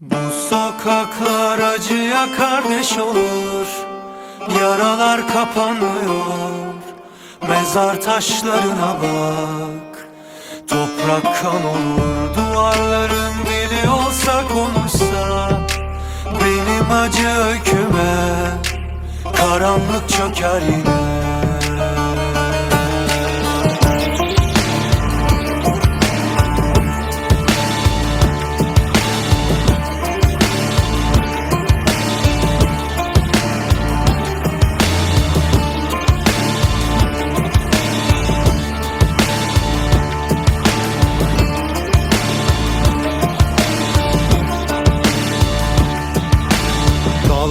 Bu sokaklar acıya kardeş olur? Yaralar kapanmıyor Mezar taşlarına bak. Toprak kan olur Duvarların dili olsa konuşsa. Benim acı öyküme Karanlık çöker yine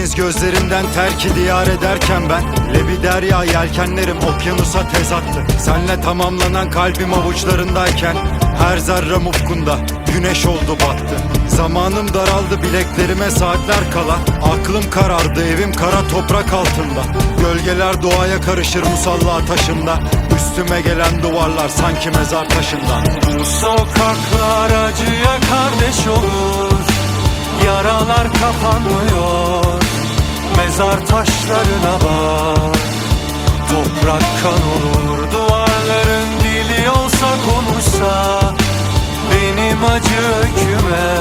Deniz gözlerimden terki diyar ederken ben Lebi derya yelkenlerim okyanusa tez attı Senle tamamlanan kalbim avuçlarındayken Her zerrem ufkunda güneş oldu battı. Zamanım daraldı bileklerime saatler kala. Aklım karardı evim kara toprak altında. Gölgeler doğaya karışır musalla taşında. Üstüme gelen duvarlar sanki mezar taşından Bu sokaklar acıya kardeş olur. Yaralar kapanmıyor Mezar taşlarına bak. Toprak kan olur Duvarların dili olsa konuşsa Benim acı öyküme